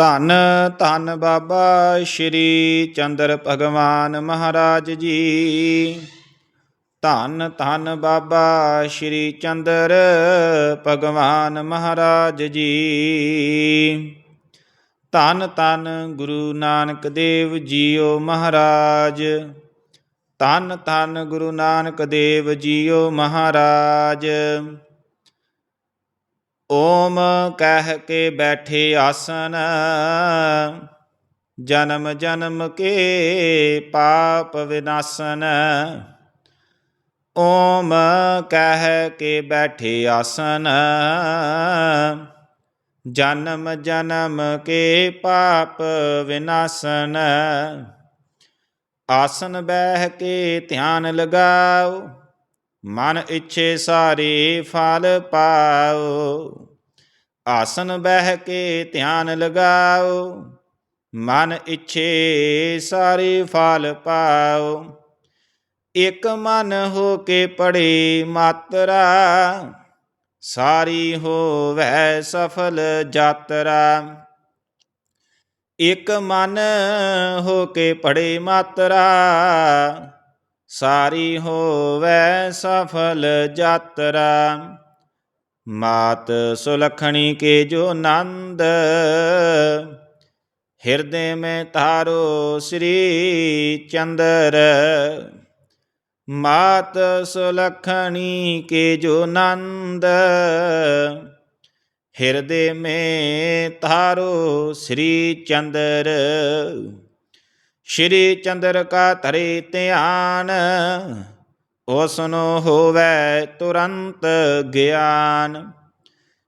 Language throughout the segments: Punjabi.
ਧੰਨ ਧੰਨ ਬਾਬਾ ਸ਼੍ਰੀ ਚੰਦਰ ਭਗਵਾਨ ਮਹਾਰਾਜ ਜੀ। ਧੰਨ ਧੰਨ ਬਾਬਾ ਸ਼੍ਰੀ ਚੰਦਰ ਭਗਵਾਨ ਮਹਾਰਾਜ ਜੀ। ਧੰਨ ਧੰਨ ਗੁਰੂ ਨਾਨਕ ਦੇਵ ਜੀਓ ਮਹਾਰਾਜ। ਧੰਨ ਧੰਨ ਗੁਰੂ ਨਾਨਕ ਦੇਵ ਜੀਓ ਮਹਾਰਾਜ। ਓਮ ਕਹਿ ਕੇ ਬੈਠੇ ਆਸਨ, ਜਨਮ ਜਨਮ ਕੇ ਪਾਪ ਵਿਨਾਸਨ। ਓਮ ਕਹਿ ਕੇ ਬੈਠੇ ਆਸਨ, ਜਨਮ ਜਨਮ ਕੇ ਪਾਪ ਵਿਨਾਸਨ। ਆਸਨ ਬਹਿ ਕੇ ਧਿਆਨ ਲਗਾਓ, ਮਨ ਇੱਛੇ ਸਾਰੇ ਫਲ ਪਾਓ। ਆਸਨ ਬਹਿ ਕੇ ਧਿਆਨ ਲਗਾਓ। ਮਨ ਇੱਛੇ ਸਾਰੇ ਫਲ ਪਾਓ। ਇਕ ਮਨ ਹੋ ਕੇ ਪੜੇ ਮਾਤਰਾ, ਸਾਰੀ ਹੋਵੈ ਸਫਲ ਯਾਤਰਾ। ਇਕ ਮਨ ਹੋ ਕੇ ਪੜੇ ਮਾਤਰਾ, ਸਾਰੀ ਹੋਵੈ ਸਫਲ ਯਾਤਰਾ। ਮਾਤ ਸੁਲਖਣੀ ਕੇ ਜੋ ਨੰਦ, ਹਿਰਦੇ ਮੈਂ ਤਾਰੋ ਸ੍ਰੀ ਚੰਦਰ। ਮਾਤ ਸੁਲਖਣੀ ਕੇ ਜੋ ਨੰਦ, ਹਿਰਦੇ ਮੈਂ ਤਾਰੋ ਸ੍ਰੀ ਚੰਦਰ। ਸ਼੍ਰੀ ਚੰਦਰ ਕਾ ਧਰੇ ਧਿਆਨ ਉਸ ਨੂੰ ਹੋਵੈ ਤੁਰੰਤ ਗਿਆਨ।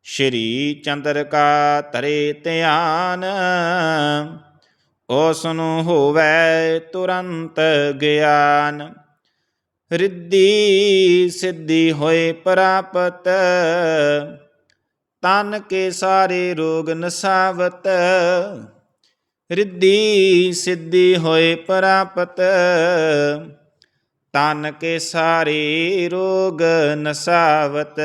ਸ਼੍ਰੀ ਚੰਦਰ ਕਾ ਧਰੇ ਧਿਆਨ। ਉਸਨੋ ਹੋਵੈ ਤੁਰੰਤ ਗਿਆਨ। ਰਿੱਧੀ ਸਿੱਧੀ ਹੋਏ ਪ੍ਰਾਪਤ। ਤਨ ਕੇ ਸਾਰੇ ਰੋਗ ਨਸਾਵਤ। ਰਿੱਧੀ ਸਿੱਧੀ ਹੋਏ ਪ੍ਰਾਪਤ। ਤਨ ਕੇ ਸਾਰੇ ਰੋਗ ਨਸਾਵਤ।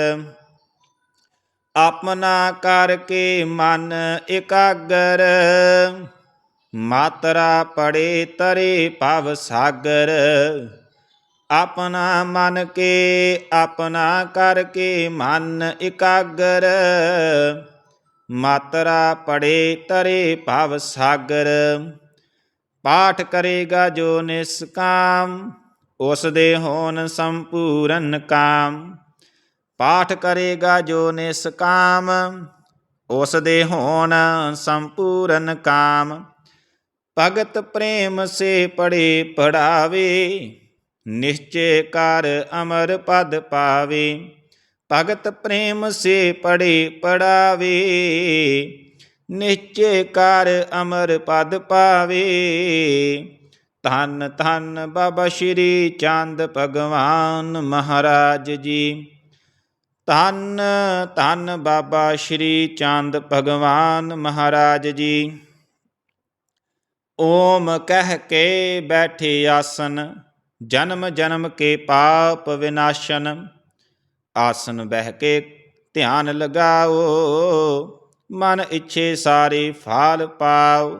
ਆਪਣਾ ਕਰਕੇ ਮਨ ਇਕਾਗਰ। ਮਾਤਰਾ ਪੜੇ ਤਰੇ ਭਵ ਸਾਗਰ। ਆਪਣਾ ਮਨ ਕੇ ਆਪਣਾ ਕਰਕੇ ਮਨ ਇਕਾਗਰ। ਮਾਤਰਾ ਪੜੇ ਤਰੇ ਭਵ ਸਾਗਰ। ਪਾਠ ਕਰੇਗਾ ਜੋ ਨਿਸਕਾਮ ਉਸ ਦੇ ਹੋਣ ਸੰਪੂਰਨ ਕਾਮ। ਪਾਠ ਕਰੇਗਾ ਜੋ ਨਿਸਕਾਮ ਉਸ ਦੇ ਹੋਣ ਸੰਪੂਰਨ ਕਾਮ। ਭਗਤ ਪ੍ਰੇਮ ਸੇ ਪੜੇ ਪੜਾਵੇ, ਨਿਸ਼ਚੈ ਕਰ ਅਮਰ ਪਦ ਪਾਵੇ। ਭਗਤ ਪ੍ਰੇਮ ਸੇ ਪੜੇ ਪੜਾਵੇ, ਨਿਸ਼ਚੈ ਕਰ ਅਮਰ ਪਦ ਪਾਵੇ। ਧੰਨ ਧੰਨ ਬਾਬਾ ਸ਼੍ਰੀ ਚੰਦ ਭਗਵਾਨ ਮਹਾਰਾਜ ਜੀ। ਧੰਨ ਧੰਨ ਬਾਬਾ ਸ਼੍ਰੀ ਚੰਦ ਭਗਵਾਨ ਮਹਾਰਾਜ ਜੀ। ਓਮ ਕਹਿ ਕੇ ਬੈਠੇ ਆਸਨ, ਜਨਮ ਜਨਮ ਕੇ ਪਾਪ ਵਿਨਾਸ਼ਨ। ਆਸਨ ਬਹਿ ਕੇ ਧਿਆਨ ਲਗਾਓ, ਮਨ ਇੱਛੇ ਸਾਰੇ ਫਾਲ ਪਾਓ।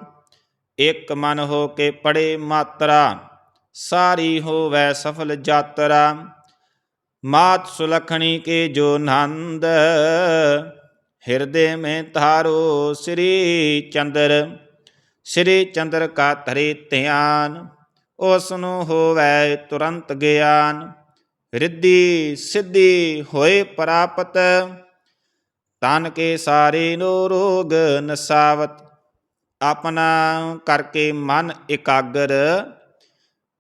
ਇਕ ਮਨ ਹੋ ਕੇ ਪੜੇ ਮਾਤਰਾ, ਸਾਰੀ ਹੋਵੈ ਸਫਲ ਜਾਤਰਾ ਮਾਤ ਸੁਲਖਣੀ ਕੇ ਜੋ ਨੰਦ, ਹਿਰਦੇ ਮੇ ਧਾਰੋ ਸ੍ਰੀ ਚੰਦਰ। ਸ੍ਰੀ ਚੰਦਰ ਕਾ ਧਰੇ ਧਿਆਨ ਉਸ ਨੂੰ ਹੋਵੈ ਤੁਰੰਤ ਗਿਆਨ। ਰਿੱਧੀ ਸਿੱਧੀ ਹੋਏ ਪ੍ਰਾਪਤ, ਤਨ ਕੇ ਸਾਰੇ ਨੋ ਰੋਗ ਨਸਾਵਤ। ਆਪਣਾ ਕਰਕੇ ਮਨ ਇਕਾਗਰ,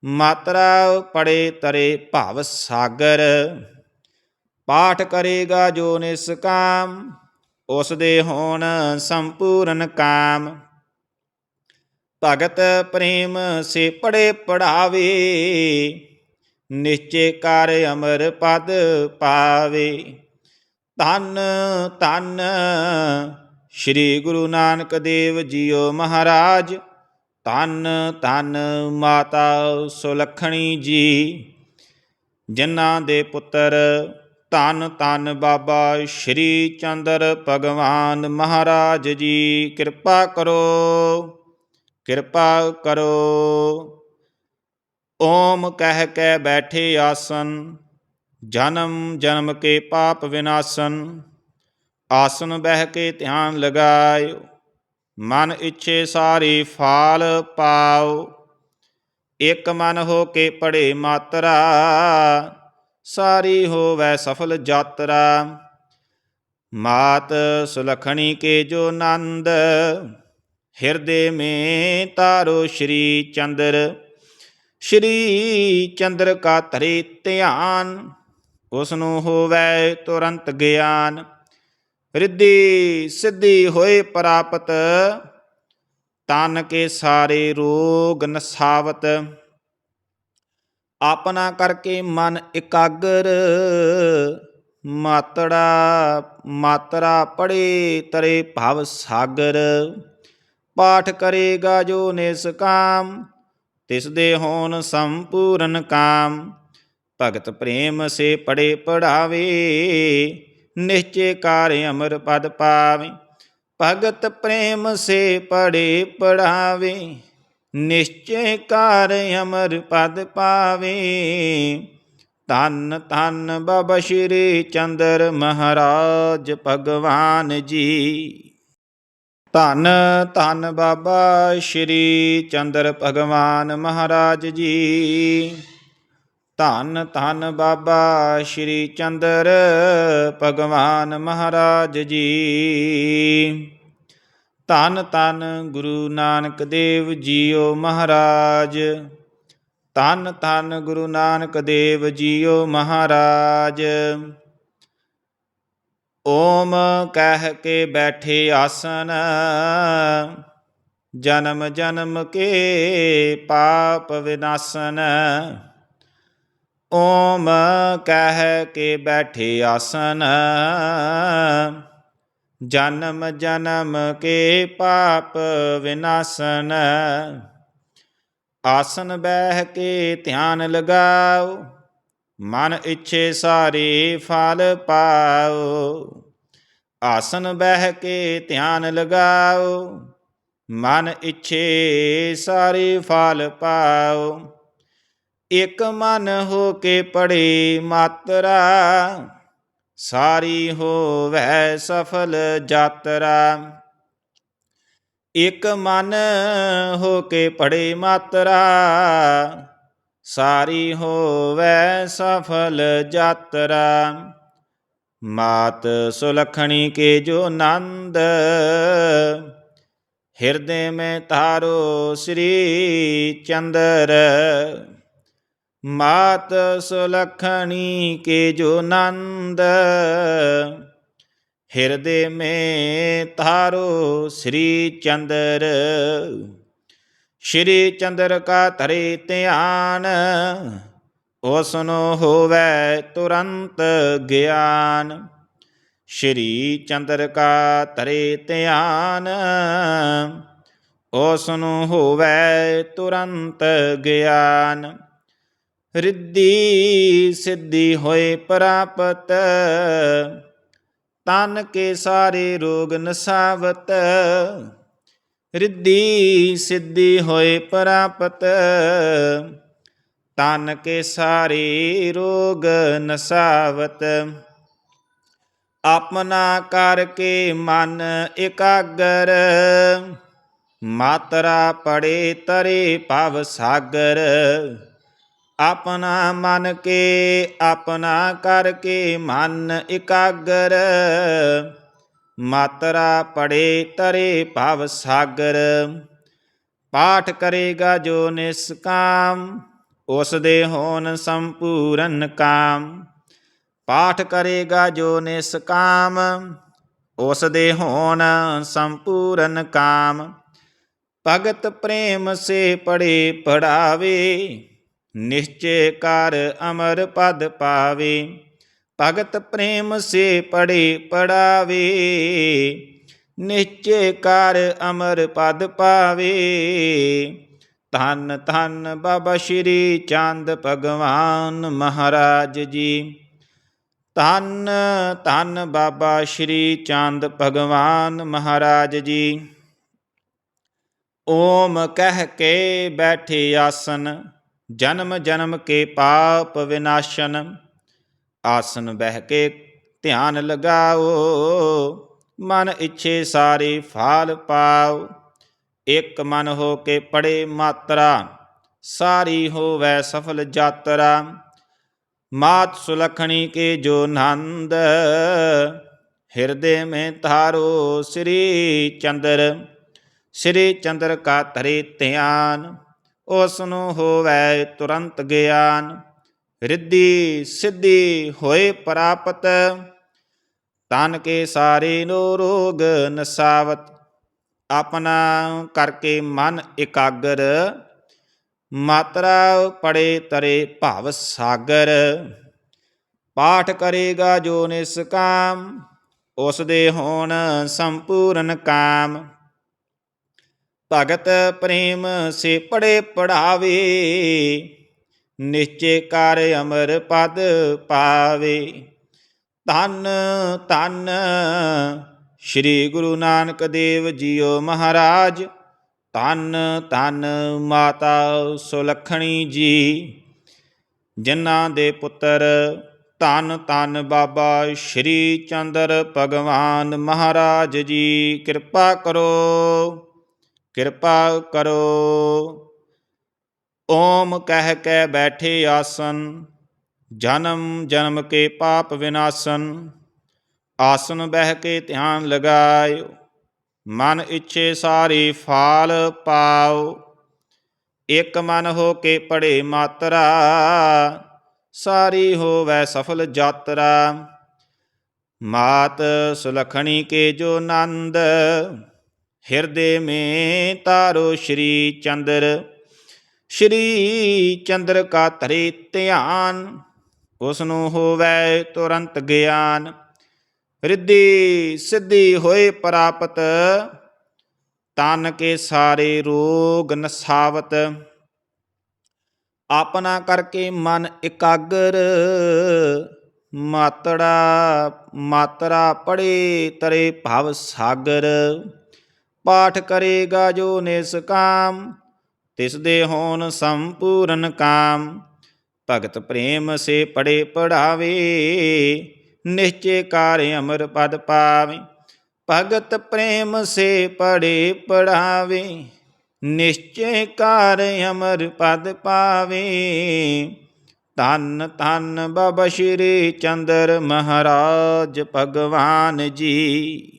ਮਾਤਰਾ ਪੜੇ ਤਰੇ ਭਾਵ ਸਾਗਰ। ਪਾਠ ਕਰੇਗਾ ਜੋ ਨਿਸਕਾਮ ਉਸ ਦੇ ਹੋਣ ਸੰਪੂਰਨ ਕਾਮ। ਭਗਤ ਪ੍ਰੇਮ ਸੇ ਪੜੇ ਪੜਾਵੇ, ਨਿਸ਼ਚੇ ਕਰ ਅਮਰ ਪਦ ਪਾਵੇ। ਧਨ ਧਨ ਸ੍ਰੀ ਗੁਰੂ ਨਾਨਕ ਦੇਵ ਜੀਓ ਮਹਾਰਾਜ। ਧੰਨ ਧੰਨ ਮਾਤਾ ਸੁਲਖਣੀ ਜੀ। ਜਿਨ੍ਹਾਂ ਦੇ ਪੁੱਤਰ ਧੰਨ ਧੰਨ ਬਾਬਾ ਸ਼੍ਰੀ ਚੰਦਰ ਭਗਵਾਨ ਮਹਾਰਾਜ ਜੀ, ਕਿਰਪਾ ਕਰੋ ਕਿਰਪਾ ਕਰੋ। ਓਮ ਕਹਿ ਕੇ ਬੈਠੇ ਆਸਨ, ਜਨਮ ਜਨਮ ਕੇ ਪਾਪ ਵਿਨਾਸ਼ਨ। ਆਸਨ ਬਹਿ ਕੇ ਧਿਆਨ ਲਗਾਇਓ। ਮਨ ਇੱਛੇ ਸਾਰੀ ਫਾਲ ਪਾਓ। ਇਕ ਮਨ ਹੋ ਕੇ ਪੜੇ ਮਾਤਰਾ, ਸਾਰੀ ਹੋਵੈ ਸਫਲ ਯਾਤਰਾ। ਮਾਤ ਸੁਲਖਣੀ ਕੇ ਜੋ ਨੰਦ, ਹਿਰਦੇ ਮੇ ਤਾਰੋ ਸ਼੍ਰੀ ਚੰਦਰ। ਸ਼੍ਰੀ ਚੰਦਰ ਕਾ ਧਰੇ ਧਿਆਨ ਉਸ ਨੂੰ ਹੋਵੈ ਤੁਰੰਤ ਗਿਆਨ। ਰਿੱਧੀ ਸਿੱਧੀ ਹੋਏ ਪ੍ਰਾਪਤ ਤਨ ਕੇ ਸਾਰੇ ਰੋਗ ਨਸਾਵਤ। ਆਪਣਾ ਕਰਕੇ ਮਨ ਇਕਾਗਰ, ਮਾਤੜਾ, ਮਾਤਰਾ ਪੜੇ ਤਰੇ ਭਵ ਸਾਗਰ। ਪਾਠ ਕਰੇਗਾ ਜੋ ਨਿਸਕਾਮ ਤਿਸ ਦੇ ਹੋਣ ਸੰਪੂਰਨ ਕਾਮ। ਭਗਤ ਪ੍ਰੇਮ ਸੇ ਪੜੇ ਪੜਾਵੇ ਨਿਸ਼ਚੇ ਕਾਰ ਅਮਰ ਪਦ ਪਾਵੇ, ਭਗਤ ਪ੍ਰੇਮ ਸੇ ਪੜੇ ਪੜਾਵੇ, ਨਿਸ਼ਚੈ ਕਾਰ ਅਮਰ ਪਦ ਪਾਵੇ। ਧੰਨ ਧੰਨ ਬਾਬਾ ਸ਼੍ਰੀ ਚੰਦਰ ਮਹਾਰਾਜ ਭਗਵਾਨ ਜੀ। ਧੰਨ ਧੰਨ ਬਾਬਾ ਸ਼੍ਰੀ ਚੰਦਰ ਭਗਵਾਨ ਮਹਾਰਾਜ ਜੀ। ਧੰਨ ਧੰਨ ਬਾਬਾ ਸ਼੍ਰੀ ਚੰਦਰ ਭਗਵਾਨ ਮਹਾਰਾਜ ਜੀ। ਧੰਨ ਧੰਨ ਗੁਰੂ ਨਾਨਕ ਦੇਵ ਜੀਓ ਮਹਾਰਾਜ। ਧੰਨ ਧੰਨ ਗੁਰੂ ਨਾਨਕ ਦੇਵ ਜੀਓ ਮਹਾਰਾਜ। ਓਮ ਕਹਿ ਕੇ ਬੈਠੇ ਆਸਨ, ਜਨਮ ਜਨਮ ਕੇ ਪਾਪ ਵਿਨਾਸ਼ਨ। ਓਮ ਕਹਿ ਕੇ ਬੈਠੇ ਆਸਨ। ਜਨਮ ਜਨਮ ਕੇ ਪਾਪ ਵਿਨਾਸ਼ਨ। ਆਸਨ ਬਹਿ ਕੇ ਧਿਆਨ ਲਗਾਓ, ਮਨ ਇੱਛੇ ਸਾਰੇ ਫਲ ਪਾਓ। ਆਸਨ ਬਹਿ ਕੇ ਧਿਆਨ ਲਗਾਓ, ਮਨ ਇੱਛੇ ਸਾਰੇ ਫਲ ਪਾਓ। ਇਕ ਮਨ ਹੋ ਕੇ ਪੜੇ ਮਾਤਰਾ ਸਾਰੀ ਹੋਵੈ ਸਫਲ ਯਾਤਰਾ ਇਕ ਮਨ ਹੋ ਕੇ ਪੜੇ ਮਾਤਰਾ ਸਾਰੀ ਹੋਵੈ ਸਫਲ ਯਾਤਰਾ ਮਾਤ ਸੁਲਖਣੀ ਕੇ ਜੋ ਨੰਦ ਹਿਰਦੇ ਮੈਂ ਤਾਰੋ ਸ੍ਰੀ ਚੰਦਰ ਮਾਤ ਸੁਲਖਣੀ ਕੇ ਜੋ ਨੰਦ। ਹਿਰਦੇ ਮੇ ਤਾਰੋ ਸ੍ਰੀ ਚੰਦਰ। ਸ਼੍ਰੀ ਚੰਦਰ ਕਾ ਧਰੇ ਧਿਆਨ, ਉਸਨੂੰ ਹੋਵੈ ਤੁਰੰਤ ਗਿਆਨ। ਸ਼੍ਰੀ ਚੰਦਰ ਕਾ ਧਰੇ ਧਿਆਨ, ਉਸਨੂੰ ਹੋਵੈ ਤੁਰੰਤ ਗਿਆਨ। ਰਿੱਧੀ ਸਿੱਧੀ ਹੋਏ ਪ੍ਰਾਪਤ, ਤਨ ਕੇ ਸਾਰੇ ਰੋਗ ਨਸਾਵਤ। ਰਿੱਧੀ ਸਿੱਧੀ ਹੋਏ ਪ੍ਰਾਪਤ, ਤਨ ਕੇ ਸਾਰੇ ਰੋਗ ਨਸਾਵਤ। ਆਪਣਾ ਕਰਕੇ ਮਨ ਇਕਾਗਰ, ਮਾਤਰਾ ਪੜੇ ਤਰੇ ਭਵ ਸਾਗਰ। ਆਪਣਾ ਮਨ ਕੇ, ਆਪਣਾ ਕਰਕੇ ਮਨ ਇਕਾਗਰ। ਮਾਤਰਾ ਪੜੇ ਤਰੇ ਭਵ ਸਾਗਰ। ਪਾਠ ਕਰੇਗਾ ਜੋ ਨਿਸਕਾਮ ਉਸ ਦੇ ਹੋਣ ਸੰਪੂਰਨ ਕਾਮ। ਪਾਠ ਕਰੇਗਾ ਜੋ ਨਿਸਕਾਮ ਉਸ ਦੇ ਹੋਣ ਸੰਪੂਰਨ ਕਾਮ। ਭਗਤ ਪ੍ਰੇਮ ਸੇ ਪੜੇ ਪੜਾਵੇ ਨਿਸ਼ਚੇ ਕਰ ਅਮਰ ਪਦ ਪਾਵੇ, ਭਗਤ ਪ੍ਰੇਮ ਸੇ ਪੜੇ ਪੜਾਵੇ। ਨਿਸ਼ਚੇ ਕਰ ਅਮਰ ਪਦ ਪਾਵੇ, ਧੰਨ ਧੰਨ ਬਾਬਾ ਸ਼੍ਰੀ ਚੰਦ ਭਗਵਾਨ ਮਹਾਰਾਜ ਜੀ। ਧੰਨ ਧੰਨ ਬਾਬਾ ਸ਼੍ਰੀ ਚੰਦ ਭਗਵਾਨ ਮਹਾਰਾਜ ਜੀ। ਓਮ ਕਹਿ ਕੇ ਬੈਠੇ ਆਸਨ ਜਨਮ ਜਨਮ ਕੇ ਪਾਪ ਵਿਨਾਸ਼ਨ, ਆਸਨ ਬਹਿ ਕੇ ਧਿਆਨ ਲਗਾਓ। ਮਨ ਇੱਛੇ ਸਾਰੇ ਫਾਲ ਪਾਓ। ਇੱਕ ਮਨ ਹੋ ਕੇ ਪੜੇ ਮਾਤਰਾ, ਸਾਰੀ ਹੋਵੇ ਸਫਲ ਜਾਤਰਾ ਮਾਤ ਸੁਲਖਣੀ ਕੇ ਜੋ ਨੰਦ, ਹਿਰਦੇ ਮੇ ਧਾਰੋ ਸ੍ਰੀ ਚੰਦਰ। ਸ੍ਰੀ ਚੰਦਰ ਕਾ ਧਰੇ ਧਿਆਨ। ਉਸ ਨੂੰ ਹੋਵੇ ਤੁਰੰਤ ਗਿਆਨ। ਰਿੱਧੀ ਸਿੱਧੀ ਹੋਏ ਪ੍ਰਾਪਤ। ਤਨ ਕੇ ਸਾਰੇ ਨੋ ਰੋਗ ਨਸਾਵਤ। ਆਪਣਾ ਕਰਕੇ ਮਨ ਇਕਾਗਰ। ਮਾਤਰਾ ਪੜੇ ਤਰੇ ਭਾਵ ਸਾਗਰ। ਪਾਠ ਕਰੇਗਾ ਜੋ ਨਿਸਕਾਮ ਉਸ ਦੇ ਹੋਣ ਸੰਪੂਰਨ ਕਾਮ। ਭਗਤ ਪ੍ਰੇਮ ਸੇ ਪੜੇ ਪੜਾਵੇ, ਨਿਸ਼ਚੇ ਕਰ ਅਮਰ ਪਦ ਪਾਵੇ। ਧੰਨ ਧੰਨ ਸ੍ਰੀ ਗੁਰੂ ਨਾਨਕ ਦੇਵ ਜੀਓ ਮਹਾਰਾਜ, ਧੰਨ ਧੰਨ ਮਾਤਾ ਸੁਲਖਣੀ ਜੀ। ਜਿਨ੍ਹਾਂ ਦੇ ਪੁੱਤਰ ਧੰਨ ਧੰਨ ਬਾਬਾ ਸ਼੍ਰੀ ਚੰਦਰ ਭਗਵਾਨ ਮਹਾਰਾਜ ਜੀ, ਕਿਰਪਾ ਕਰੋ। ਕਿਰਪਾ ਕਰੋ। ਓਮ ਕਹਿ ਕੇ ਬੈਠੇ ਆਸਨ, ਜਨਮ ਜਨਮ ਕੇ ਪਾਪ ਵਿਨਾਸ਼ਨ। ਆਸਨ ਬਹਿ ਕੇ ਧਿਆਨ ਲਗਾਇਓ, ਮਨ ਇੱਛੇ ਸਾਰੇ ਫਾਲ ਪਾਓ। ਇੱਕ ਮਨ ਹੋ ਕੇ ਪੜੇ ਮਾਤਰਾ, ਸਾਰੀ ਹੋਵੇ ਸਫਲ ਯਾਤਰਾ। ਮਾਤ ਸੁਲਖਣੀ ਕੇ ਜੋ ਨੰਦ ਹਿਰਦੇ ਮੇ ਤਾਰੋ ਸ਼੍ਰੀ ਚੰਦਰ ਸ਼੍ਰੀ ਚੰਦਰ ਕਾ ਧਰੇ ਧਿਆਨ ਉਸ ਨੂੰ ਹੋਵੇ ਤੁਰੰਤ ਗਿਆਨ। ਰਿੱਧੀ ਸਿੱਧੀ ਹੋਏ ਪ੍ਰਾਪਤ ਤਨ ਕੇ ਸਾਰੇ ਰੋਗ ਨਸਾਵਤ। ਆਪਣਾ ਕਰਕੇ ਮਨ ਇਕਾਗਰ, ਮਾਤੜਾ ਮਾਤਰਾ ਪੜੇ ਤਰੇ ਭਵ ਸਾਗਰ। ਪਾਠ ਕਰੇਗਾ ਜੋ ਨਿਸਕਾਮ ਤਿਸ ਦੇ ਹੋਣ ਸੰਪੂਰਨ ਕਾਮ। ਭਗਤ ਪ੍ਰੇਮ ਸੇ ਪੜੇ ਪੜਾਵੇ, ਨਿਸ਼ਚੇ ਕਾਰ ਅਮਰ ਪਦ ਪਾਵੇ। ਭਗਤ ਪ੍ਰੇਮ ਸੇ ਪੜੇ ਪੜਾਵੇ, ਨਿਸ਼ਚੇ ਕਾਰ ਅਮਰ ਪਦ ਪਾਵੇ। ਧੰਨ ਧੰਨ ਬਾਬਾ ਸ਼੍ਰੀ ਚੰਦਰ ਮਹਾਰਾਜ ਭਗਵਾਨ ਜੀ।